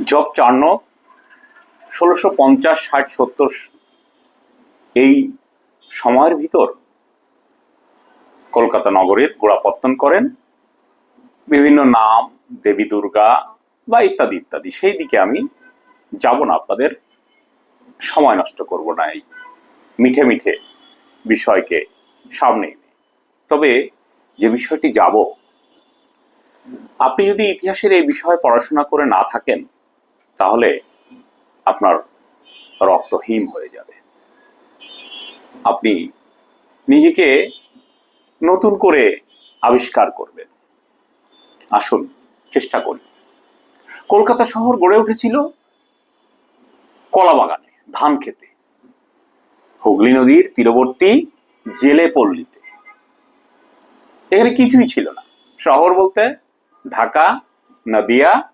Job চার্ন ষোলোশো পঞ্চাশ, ষাট, সত্তর এই সময়ের ভিতর কলকাতা নগরের গোড়াপত্তন করেন। বিভিন্ন নাম, দেবী দুর্গা বা ইত্যাদি ইত্যাদি। সেই দিকে আমি যাব না, আপনাদের সময় নষ্ট করব না এই মিঠে মিঠে বিষয়কে সামনে এনে। তবে যে বিষয়টি যাব, আপনি যদি ইতিহাসের এই বিষয়ে পড়াশোনা করে না থাকেন তাহলে আপনার রক্ত হিম হয়ে যাবে। আপনি নিজেকে নতুন করে আবিষ্কার করবেন। আসুন, চেষ্টা করি। কলকাতা শহর গড়ে উঠেছিল কলা বাগানে ধান খেতে। হুগলি নদীর তীরবর্তী জেলে পল্লীতে। এখানে কিছুই ছিল না। শহর বলতে ঢাকা, নদিয়া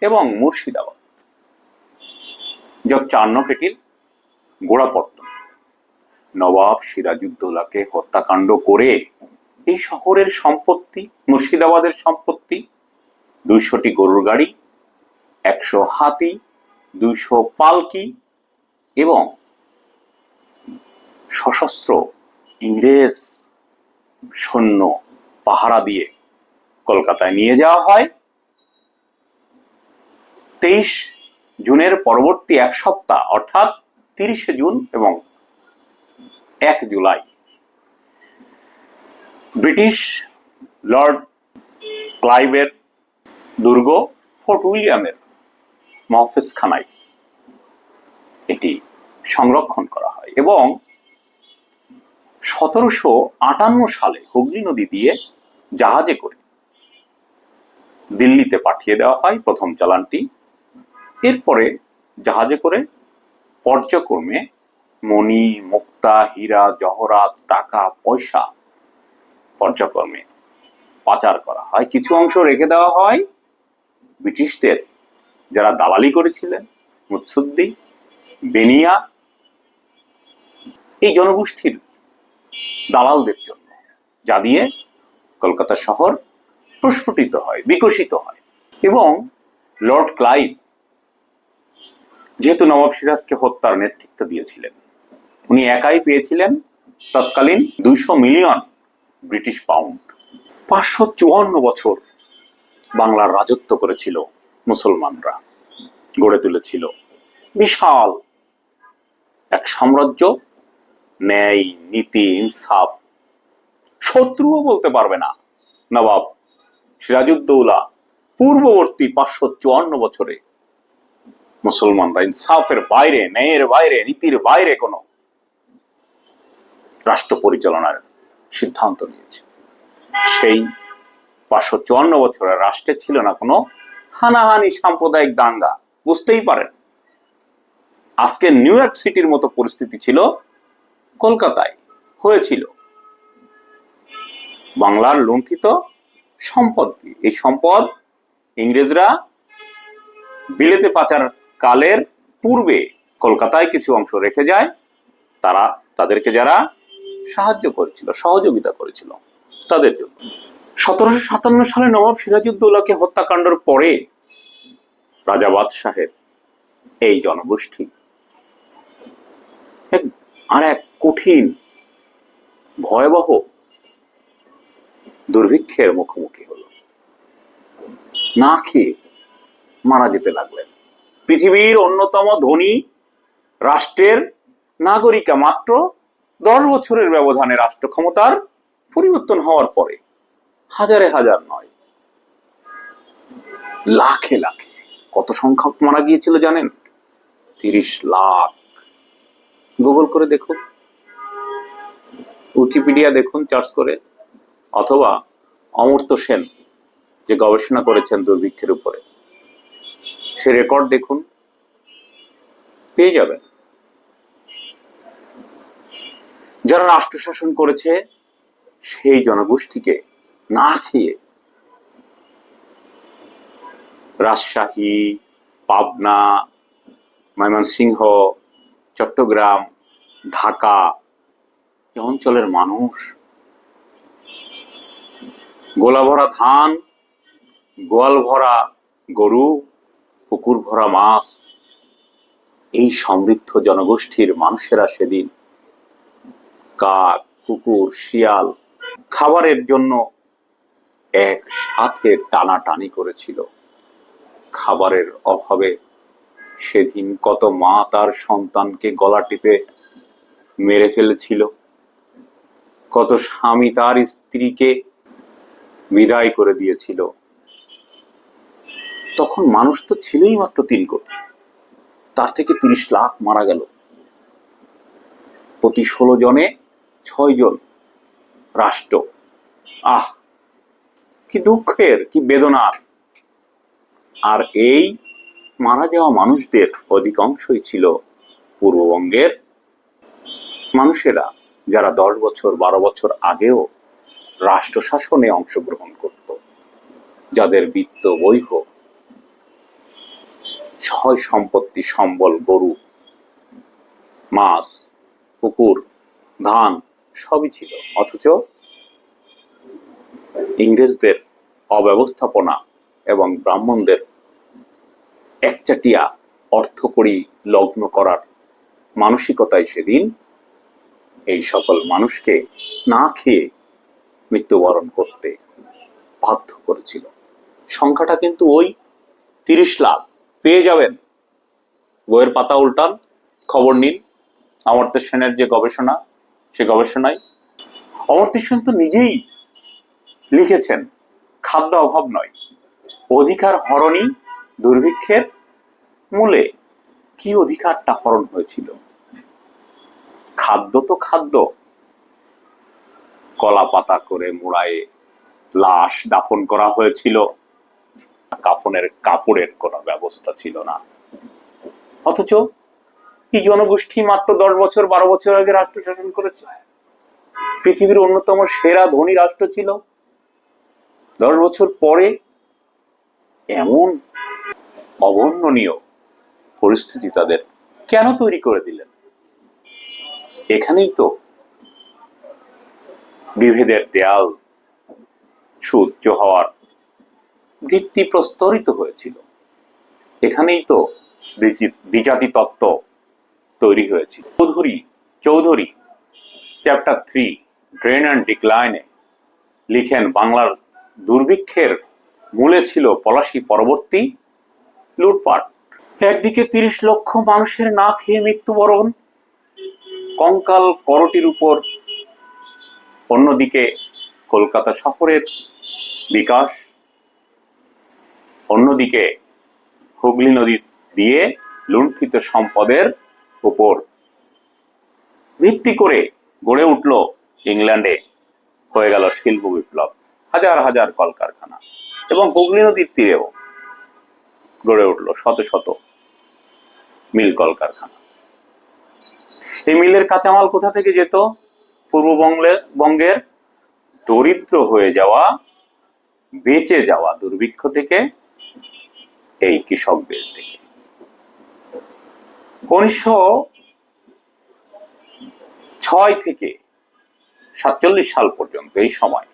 এবং মুর্শিদাবাদ। জব চান্নকেটির গোড়াপত্তন নবাব সিরাজউদ্দৌলাকে হত্যাকাণ্ড করে এই শহরের সম্পত্তি, মুর্শিদাবাদের সম্পত্তি, দুইশোটি গরুর গাড়ি, একশো হাতি, দুইশো পালকি এবং সশস্ত্র ইংরেজ সৈন্য পাহারা দিয়ে কলকাতায় নিয়ে যাওয়া হয়। তেইশ জুনের পরবর্তী এক সপ্তাহ, অর্থাৎ তিরিশে জুন এবং এক জুলাই। ব্রিটিশ লর্ড ক্লাইভের দুর্গ ফোর্ট উইলিয়ামের মহফেজখানায় এটি সংরক্ষণ করা হয় এবং সতেরোশো আটান্ন সালে হুগলি নদী দিয়ে জাহাজে করে দিল্লিতে পাঠিয়ে দেওয়া হয় প্রথম চালানটি। এরপরে জাহাজে করে পর্যায়ক্রমে মণি, মুক্তা, হীরা, জহরাত, টাকা, পয়সা পর্যায়ক্রমে পাচার করা হয়। কিছু অংশ রেখে দেওয়া হয়। ব্রিটিশদের যারা দালালি করেছিলেন, মুৎসুদ্দি, বেনিয়া, এই জনগোষ্ঠীর দালালদের জন্য, যা দিয়ে কলকাতা শহর প্রস্ফুটিত হয়, বিকশিত হয় এবং লর্ড ক্লাইভ যেহেতু নবাব সিরাজকে হত্যার নেতৃত্ব দিয়েছিলেন, উনি একাই পেয়েছিলেন তৎকালীন দুইশো মিলিয়ন ব্রিটিশ পাউন্ড। পাঁচশো চুয়ান্ন বছর বাংলার রাজত্ব করেছিল মুসলমানরা, গড়ে তুলেছিল। বিশাল এক সাম্রাজ্য, ন্যায়, নীতি, ইনসাফ। শত্রুও বলতে পারবে না নবাব সিরাজউদ্দৌলা। পূর্ববর্তী পাঁচশো চুয়ান্ন বছরে মুসলমানরা, ইনসাফের বাইরে, ন্যায়ের বাইরে, নীতির বাইরে কোনো রাষ্ট্র পরিচালনার সিদ্ধান্ত নিয়েছে। সেই পাঁচশো চুয়ান্ন বছরের রাষ্ট্রে ছিল না কোনো হানাহানি সাম্প্রদায়িক দাঙ্গা, বুঝতেই পারেন। আজকে নিউ ইয়র্ক সিটির মতো পরিস্থিতি ছিল কলকাতায়, হয়েছিল। বাংলার লুণ্ঠিত সম্পদ এই সম্পদ ইংরেজরা বিলেতে পাচার কালের পূর্বে কলকাতায় কিছু অংশ রেখে যায়, তারা তাদেরকে যারা সাহায্য করেছিল, সহযোগিতা করেছিল, তাদের জন্য। সতেরোশো সাতান্ন সালে নবাব সিরাজউদ্দৌলাকে হত্যাকাণ্ডের পরে রাজা বাদশাহের এই জনগোষ্ঠী আর এক কঠিন, ভয়াবহ দুর্ভিক্ষের মুখোমুখি হলো। না খেয়ে মারা যেতে লাগলেন। পৃথিবীর অন্যতম ধনী রাষ্ট্রের নাগরিকা মাত্র দশ বছরের ব্যবধানে রাষ্ট্র ক্ষমতার পরিবর্তন হওয়ার পরে হাজারে হাজার নয়, লাখে লাখে। কত সংখ্যক মারা গিয়েছিল জানেন? তিরিশ লাখ। গুগল করে দেখুন। উইকিপিডিয়া দেখুন, চার্জ করে। অথবা অমর্ত্য সেন যে গবেষণা করেছেন দুর্ভিক্ষের উপরে। সে রেকর্ড দেখুন। পেয়ে যাবেন। যারা রাষ্ট্র শাসন করেছে, সেই জনগোষ্ঠীকে না খেয়ে রাজশাহী, পাবনা, ময়মনসিংহ, চট্টগ্রাম, ঢাকা এ অঞ্চলের মানুষ গোলা ভরা ধান গোয়াল ভরা গরু পুকুর ভরা মাছ, এই সমৃদ্ধ জনগোষ্ঠীর মানুষেরা সেদিন কাক, কুকুর, শিয়াল খাবারের জন্য এক সাথে টানাটানি করেছিল। খাবারের অভাবে সেদিন কত মা তার সন্তানকে গলা টিপে মেরে ফেলেছিল। কত স্বামী তার স্ত্রীকে বিদায় করে দিয়েছিল। তখন মানুষ তো ছিলই মাত্র তিন কোটি। তার থেকে তিরিশ লাখ মারা গেল। প্রতি ষোলো জনে ছয় জন রাষ্ট্র। আহ, কি দুঃখের, কি বেদনার। আর এই মারা যাওয়া মানুষদের অধিকাংশই ছিল পূর্ববঙ্গের মানুষেরা, যারা দশ বছর, বারো বছর আগেও রাষ্ট্র শাসনে অংশগ্রহণ করত, যাদের বিত্ত বৈহ সয় সম্পত্তি, সম্বল, গরু, মাছ, পুকুর, ধান, সবই ছিল। অথচ ইংরেজদের অব্যবস্থাপনা এবং ব্রাহ্মণদের একচাটিয়া অর্থকরী লগ্ন করার মানসিকতায় সেদিন এই সকল মানুষকে না খেয়ে মৃত্যুবরণ করতে বাধ্য করেছিল। সংখ্যাটা কিন্তু ওই তিরিশ লাখ। পেয়ে যাবেন। বইয়ের পাতা উল্টান, খবর নিন। অমর্ত্য সেনের যে গবেষণা, সে গবেষণায়। অমর্ত্য সেন তো নিজেই লিখেছেন, খাদ্য অভাব নয়। অধিকার হরণই দুর্ভিক্ষের মূলে। কি অধিকারটা হরণ হয়েছিল? খাদ্য তো খাদ্য। কলা পাতা করে মোড়ায়ে লাশ দাফন করা হয়েছিল। কাফনের কাপড়ের কোনো ব্যবস্থা ছিল না। অথচ এই জনগোষ্ঠী মাত্র দশ বছর, বারো বছর আগে রাষ্ট্র শাসন করেছে। পৃথিবীর অন্যতম সেরা ধনী রাষ্ট্র ছিল। দশ বছর পরে এমন অবর্ণনীয় পরিস্থিতি তাদের কেন তৈরি করে দিলেন? এখানেই তো বিভেদের দেয়াল সূর্য হওয়ার ভিত্তি প্রস্তরিত হয়েছিল। এখানেই তো দ্বিজি- দ্বিজাতি তত্ত্ব তৈরি হয়েছিল। Chowdhury Chowdhury chapter three drain and ডিক্লাইনে লিখেন বাংলার দুর্ভিক্ষের মূলে ছিল পলাশী পরবর্তী লুটপাট। একদিকে তিরিশ লক্ষ মানুষের না খেয়ে মৃত্যুবরণ, কঙ্কাল করটির উপর, অন্যদিকে কলকাতা শহরের বিকাশ অন্যদিকে হুগলি নদী দিয়ে লুণ্ঠিত সম্পদের উপর ভিত্তি করে গড়ে উঠল ইংল্যান্ডে। হয়ে গেল শিল্প বিপ্লব। হাজার হাজার কলকারখানা। এবং হুগলি নদীর তীরেও গড়ে উঠল শত শত মিল কলকারখানা। এই মিলের কাঁচামাল কোথা থেকে যেত? পূর্ববঙ্গে বঙ্গের দরিদ্র হয়ে যাওয়া, বেঁচে যাওয়া দুর্ভিক্ষ থেকে এই কৃষকদের থেকে উনিশশো ছয় থেকে সাতচল্লিশ সাল পর্যন্ত এই সময়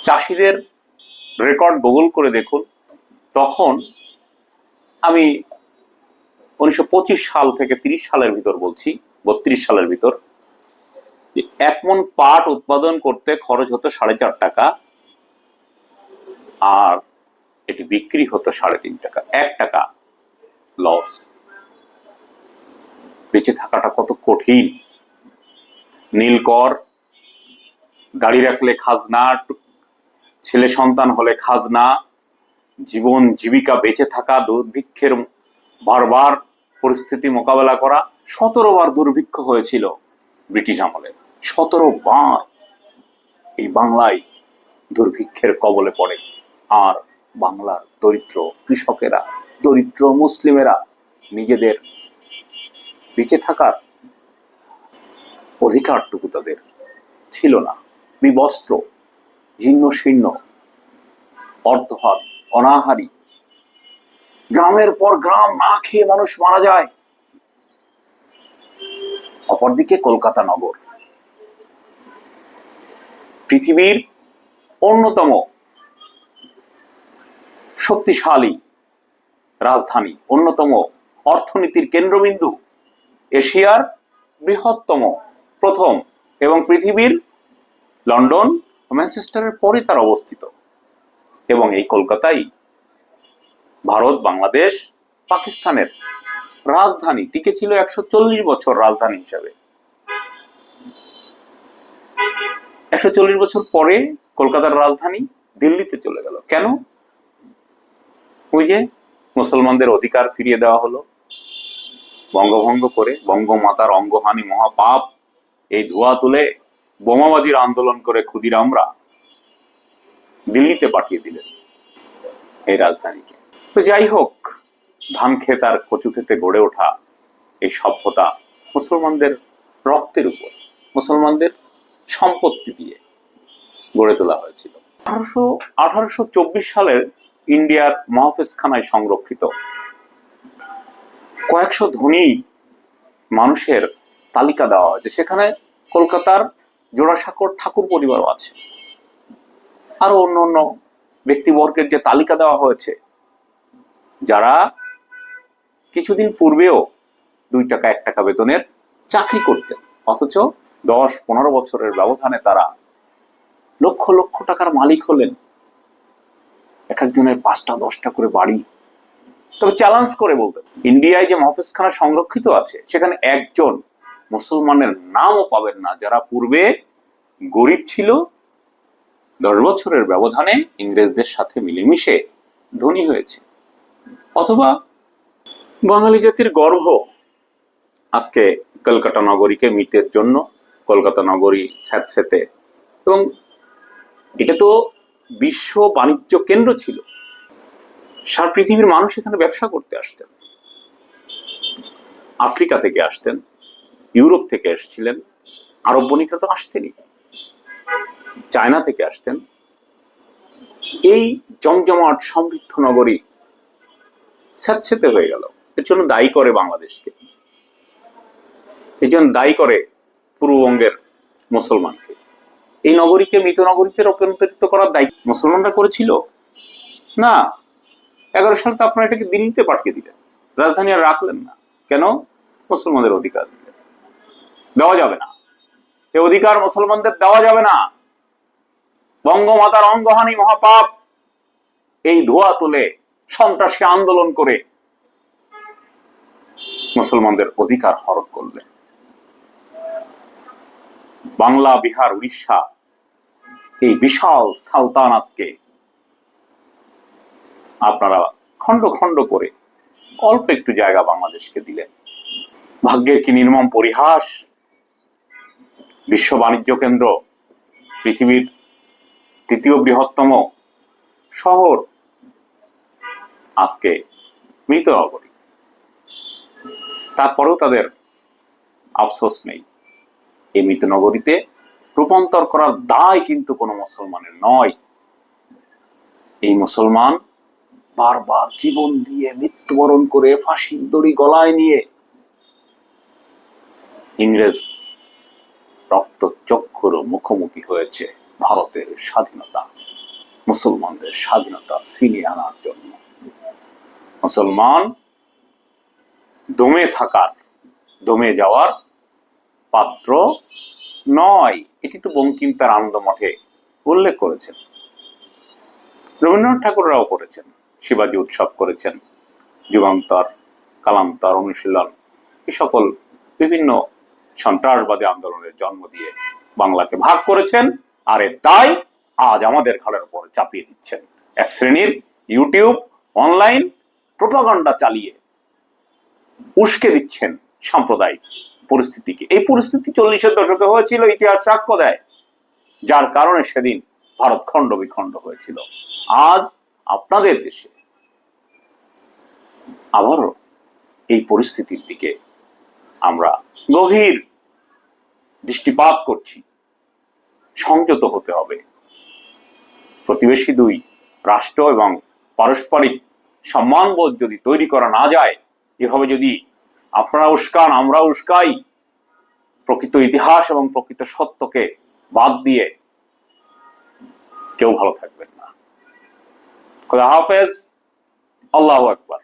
চাষিদের রেকর্ড গুগল করে দেখুন, তখন আমি উনিশশো পঁচিশ সাল থেকে তিরিশ সালের ভিতর বলছি, বত্রিশ সালের ভিতর এক মন পাট উৎপাদন করতে খরচ হতো সাড়ে চার টাকা, আর এটি বিক্রি হতো সাড়ে তিন টাকা, এক টাকা লস বেঁচে থাকাটা কত কঠিন। নীলকর, গাড়ি রাখলে খাজনা, ছেলে সন্তান হলে খাজনা, জীবন জীবিকা বেঁচে থাকা, দুর্ভিক্ষের বারবার পরিস্থিতি মোকাবেলা করা, সতেরো বার দুর্ভিক্ষ হয়েছিল ব্রিটিশ আমলে। সতেরো বার এই বাংলায় দুর্ভিক্ষের কবলে পড়ে। আর বাংলার দরিদ্র কৃষকেরা, দরিদ্র মুসলিমেরা নিজেদের বেঁচে থাকার অধিকারটুকু তাদের ছিল না। বিবস্ত্র, জীর্ণ শীর্ণ অর্ধহাত অনাহারী। গ্রামের পর গ্রাম না খেয়ে মানুষ মারা যায়। অপরদিকে কলকাতা নগর। পৃথিবীর অন্যতম শক্তিশালী রাজধানী, অন্যতম অর্থনীতির কেন্দ্রবিন্দু এশিয়ার বৃহত্তম, প্রথম এবং পৃথিবীর লন্ডন ম্যানচেস্টারের পরে তার অবস্থিত। এবং এই কলকাতাই ভারত, বাংলাদেশ, পাকিস্তানের রাজধানী। টিকে ছিল একশো চল্লিশ বছর রাজধানী হিসাবে। একশো চল্লিশ বছর পরে কলকাতার রাজধানী দিল্লিতে চলে গেল। কেন? ওই যে মুসলমানদের অধিকার ফিরিয়ে দেওয়া হলো, বঙ্গভঙ্গ করে বঙ্গমাতার অঙ্গহানি মহাপাপ, এই ধোয়া তুলে বোমাবাজির আন্দোলন করে ক্ষুদিরামরা দিল্লিতে পাঠিয়ে দিলেন এই রাজধানীকে। তো যাই হোক, ধান ক্ষেত আর কচু খেতে গড়ে ওঠা এই সভ্যতা মুসলমানদের রক্তের উপর, মুসলমানদের সম্পত্তি দিয়ে গড়ে তোলা হয়েছিল। আঠারোশো আঠারোশো চব্বিশ সালের ইন্ডিয়ার মহাফেজখানায় সংরক্ষিত। কয়েকশো ধনী মানুষের তালিকা দেওয়া হয়েছে। সেখানে কলকাতার জোড়াসাঁকোর ঠাকুর পরিবারও আছে। আরও অন্য অন্য ব্যক্তিবর্গের যে তালিকা দেওয়া হয়েছে, যারা কিছুদিন পূর্বেও দুই টাকা, এক টাকা বেতনের চাকরি করতেন, অথচ দশ পনেরো বছরের ব্যবধানে তারা লক্ষ লক্ষ টাকার মালিক হলেন। এক একজনের পাঁচটা, দশটা করে বাড়ি। তবে চ্যালেঞ্জ করে বলতে ইন্ডিয়ায় যে মহাফেজখানা সংরক্ষিত আছে, সেখানে একজন মুসলমানের নামও পাবেন না। যারা পূর্বে গরিব ছিল, দশ বছরের ব্যবধানে ইংরেজদের সাথে মিলেমিশে ধনী হয়েছে। অথবা বাঙালি জাতির গর্ভ আজকে কলকাতা নগরীকে মিতের জন্য, কলকাতা নগরী স্যাঁতস্যাঁতে এবং এটা তো বিশ্ব বাণিজ্য কেন্দ্র ছিল। সারা পৃথিবীর মানুষ এখানে ব্যবসা করতে আসতেন। আফ্রিকা থেকে আসতেন, ইউরোপ থেকে এসেছিলেন, আরব বণিকরা তো আসতেনই। চায়না থেকে আসতেন। এই জমজমাট সমৃদ্ধ নগরী স্যাঁতস্যাঁতে হয়ে গেল। এর জন্য দায়ী করে বাংলাদেশকে। এই জন্য দায়ী করে পূর্ববঙ্গের মুসলমানকে এই নগরীকে মৃত নগরীতে রূপান্তরিত করার দায়িত্ব মুসলমানরা করেছিল? না। এগারো সালে তো আপনারা এটাকে দিল্লিতে পাঠিয়ে দিলেন। রাজধানী আর রাখলেন না। কেন? মুসলমানদের অধিকার দেওয়া যাবে না। এই অধিকার মুসলমানদের দেওয়া যাবে না। বঙ্গমাতার অঙ্গহানি মহাপাপ। এই ধোয়া তুলে, সন্ত্রাসী আন্দোলন করে মুসলমানদের অধিকার হরণ করলেন। বাংলা, বিহার, উড়িষ্যা এই বিশাল সালতানাতকে আপনারা খণ্ড খণ্ড করে অল্প একটু জায়গা বাংলাদেশকে দিলেন। ভাগ্যের কি নির্মম পরিহাস? বিশ্ব বাণিজ্য কেন্দ্র, পৃথিবীর তৃতীয় বৃহত্তম শহর, আজকে মৃত নগরী। তারপরেও তাদের আফসোস নেই। এই মৃত নগরীতে রূপান্তর করার দায় কিন্তু কোনো মুসলমানের নয়। এই মুসলমান বারবার জীবন দিয়ে মৃত্যুবরণ করে ফাঁসির দড়ি গলায় নিয়ে ইংরেজ রক্ত চক্ষুর মুখোমুখি হয়েছে ভারতের স্বাধীনতা, মুসলমানদের স্বাধীনতা ছিনিয়ে আনার জন্য। মুসলমান দমে থাকার, দমে যাওয়ার পাত্র নয়, এটি তো বঙ্কিম তার আনন্দ মঠে উল্লেখ করেছেন। রবীন্দ্রনাথ ঠাকুররাও করেছেন, শিবাজী উৎসব করেছেন, যুগান্তর, কালান্তর, অনুশীলন এই সকল বিভিন্ন সন্ত্রাসবাদী আন্দোলনের জন্ম দিয়ে বাংলাকে ভাগ করেছেন, আর এর দায় আজ আমাদের ঘরের উপর চাপিয়ে দিচ্ছেন। এক শ্রেণির ইউটিউব, অনলাইন প্রোপাগান্ডা চালিয়ে উস্কে দিচ্ছেন সাম্প্রদায়িক পরিস্থিতিকে। এই পরিস্থিতি চল্লিশের দশকে হয়েছিল, ইতিহাস সাক্ষ্য দেয়। যার কারণে সেদিন ভারত খণ্ড বিখণ্ড হয়েছিল। আজ আপনাদের দেশে আবারও এই পরিস্থিতির দিকে আমরা গভীর দৃষ্টিপাত করছি। সংযত হতে হবে। প্রতিবেশী দুই, রাষ্ট্র এবং পারস্পরিক সম্মানবোধ যদি তৈরি করা না যায়, এভাবে যদি আপনারা উস্কান, আমরা উস্কাই। প্রকৃত ইতিহাস এবং প্রকৃত সত্যকে বাদ দিয়ে কেউ ভালো থাকবেন না। হাফেজ। আল্লাহ আকবার।